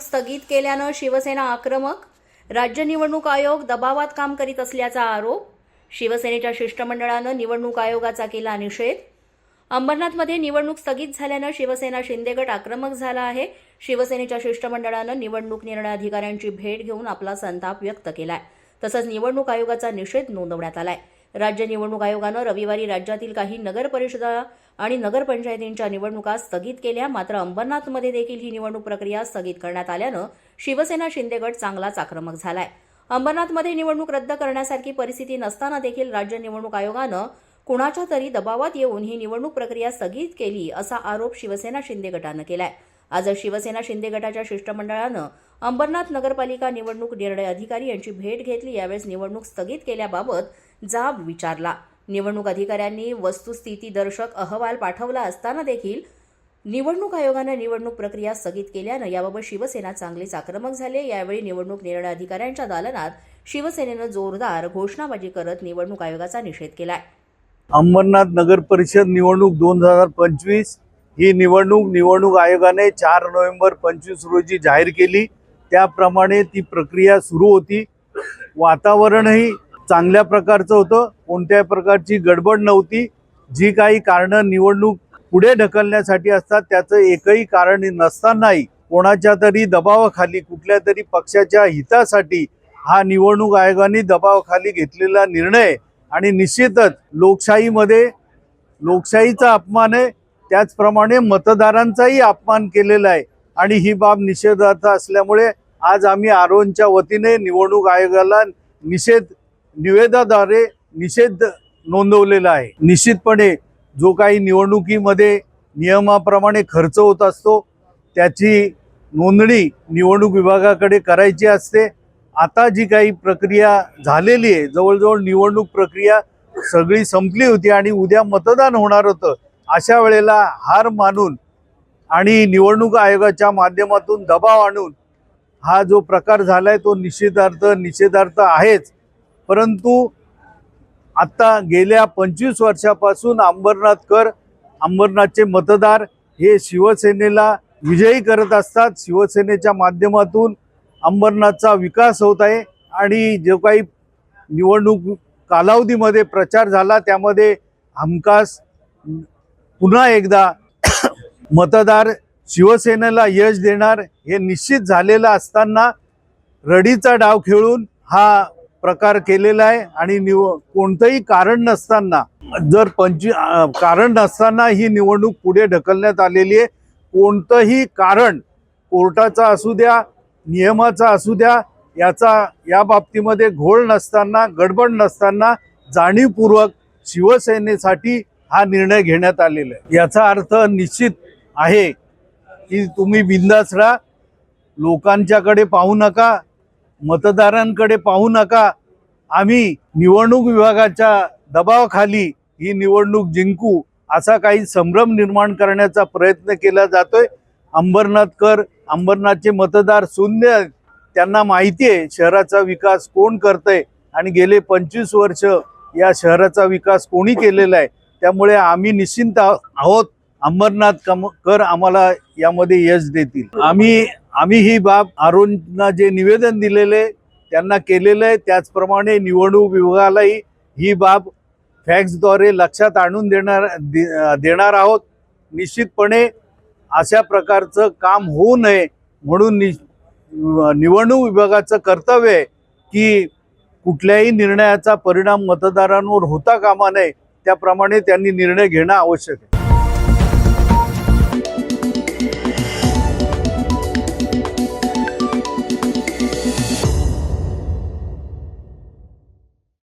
स्थगित केल्यानं शिवसेना आक्रमक राज्य निवडणूक आयोग दबावात काम करीत असल्याचा आरोप शिवसेनेच्या शिष्टमंडळानं निवडणूक आयोगाचा केला निषेध. अंबरनाथमध्ये निवडणूक स्थगित झाल्यानं शिवसेना शिंदे गट आक्रमक झाला आहे. शिवसेनेच्या शिष्टमंडळानं निवडणूक निर्णय अधिकाऱ्यांची भेट घेऊन आपला संताप व्यक्त केलाय. तसंच निवडणूक आयोगाचा निषेध नोंदवण्यात आलाय. राज्य निवडणूक आयोगानं रविवारी राज्यातील काही नगर परिषदा आणि नगरपंचायतींच्या निवडणुका स्थगित केल्या. मात्र अंबरनाथमध्ये देखील ही निवडणूक प्रक्रिया स्थगित करण्यात आल्यानं शिवसेना शिंदे गट चांगलाच आक्रमक झालाय. अंबरनाथमध्ये निवडणूक रद्द करण्यासारखी परिस्थिती नसताना देखील राज्य निवडणूक आयोगानं कुणाच्या तरी दबावात येऊन ही निवडणूक प्रक्रिया स्थगित केली असा आरोप शिवसेना शिंदे गटानं केलाय. आज शिवसेना शिंदे गटाच्या शिष्टमंडळानं अंबरनाथ नगरपालिका निवडणूक निर्णय अधिकारी यांची भेट घेतली. यावेळेस निवडणूक स्थगित केल्याबाबत जाब विचारला. निवडणूक अधिकाऱ्यांनी वस्तुस्थितीदर्शक अहवाल पाठवला असताना देखील निवडणूक आयोगानं निवडणूक प्रक्रिया स्थगित केल्यानं याबाबत शिवसेना चांगलीच आक्रमक झाली यावेळी निवडणूक निर्णय अधिकाऱ्यांच्या दालनात शिवसेनेनं जोरदार घोषणाबाजी करत निवडणूक आयोगाचा निषेध केलाय. अंबरनाथ नगर परिषद निवडणूक दोन हजार पंचवीस ही निवडणूक निवडणूक आयोगाने चार नोव्हेंबर पंचवीस रोजी जाहीर केली. त्याप्रमाणे ती प्रक्रिया सुरू होती. वातावरणही चांगल्या प्रकारचं होतं कोणत्याही प्रकारची गडबड नव्हती. जी काही कारणं निवडणूक पुढे ढकलण्यासाठी असतात त्याचं एकही कारण नसतानाही कोणाच्या तरी दबावाखाली कुठल्या तरी पक्षाच्या हितासाठी हा निवडणूक आयोगाने दबावाखाली घेतलेला निर्णय आणि निश्चितच लोकशाहीमध्ये लोकशाहीचा अपमान आहे. त्याचप्रमाणे मतदारांचाही अपमान केलेला आहे. आणि ही बाब निषेधार्थ असल्यामुळे आज आम्ही आरोनच्या वतीने निवडणूक आयोगाला निषेध निवेदाद्वारे निषेध नोंदवलेला आहे. निश्चितपणे जो काही निवडणुकीमध्ये नियमाप्रमाणे खर्च होत असतो त्याची नोंदणी निवडणूक विभागाकडे करायची असते. आता जी काही प्रक्रिया झालेली आहे जवळजवळ निवडणूक प्रक्रिया सगळी संपली होती आणि उद्या मतदान होणार होतं अशा वेळेला हार मानून आणि निवडणूक आयोगाच्या माध्यमातून दबाव आणून हा जो प्रकार झाला आहे तो निषेधार्थ निषेधार्थ आहेच. परंतु आत्ता गेल्या पंचवीस वर्षापासून अंबरनाथकर अंबरनाथचे मतदार हे शिवसेनेला विजयी करत असतात. शिवसेनेच्या माध्यमातून अंबरनाथचा विकास होत आहे आणि जो काही निवडणूक कालावधीमध्ये प्रचार झाला त्यामध्ये हमखास पुन्हा एकदा मतदार शिवसेनेला यश देणार हे निश्चित झालेलं असताना रडीचा डाव खेळून हा प्रकार केलेला आहे आणि निव कोणतंही कारण नसताना जर पंचवी कारण नसताना ही निवडणूक पुढे ढकलण्यात आलेली आहे. कोणतंही कारण कोर्टाचा असू द्या नियमाचा असू द्या याचा या बाबतीमध्ये घोळ नसताना गडबड नसताना जाणीवपूर्वक शिवसेनेसाठी हा निर्णय घेण्यात आलेला आहे. याचा अर्थ निश्चित आहे की तुम्ही बिंदास राहा लोकांच्याकडे पाहू नका मतदारांकडे पाहू नका. आम्ही निवडणूक विभागाच्या दबावाखाली ही निवडणूक जिंकू असा काही संभ्रम निर्माण करण्याचा प्रयत्न केला जातोय. अंबरनाथकर अंबरनाथचे मतदार शून्य त्यांना माहिती आहे शहराचा विकास कोण करतंय आणि गेले पंचवीस वर्ष या शहराचा विकास कोणी केलेला आहे? त्यामुळे आम्ही निश्चिंत आहोत. अंबरनाथ कम कर आम्हाला यामध्ये यश देतील. आम्ही आम्ही ही बाब आरोना जे निवेदन दिलेले त्यांना केलेलं आहे. त्याचप्रमाणे निवडणूक विभागालाही ही बाब फॅक्सद्वारे लक्षात आणून देणार दे- देणार आहोत. निश्चितपणे अशा प्रकारचं काम होऊ नये म्हणून नि निवडणूक विभागाचं कर्तव्य आहे की कुठल्याही निर्णयाचा परिणाम मतदारांवर होता कामा नये. त्याप्रमाणे त्यांनी निर्णय घेणं आवश्यक आहे.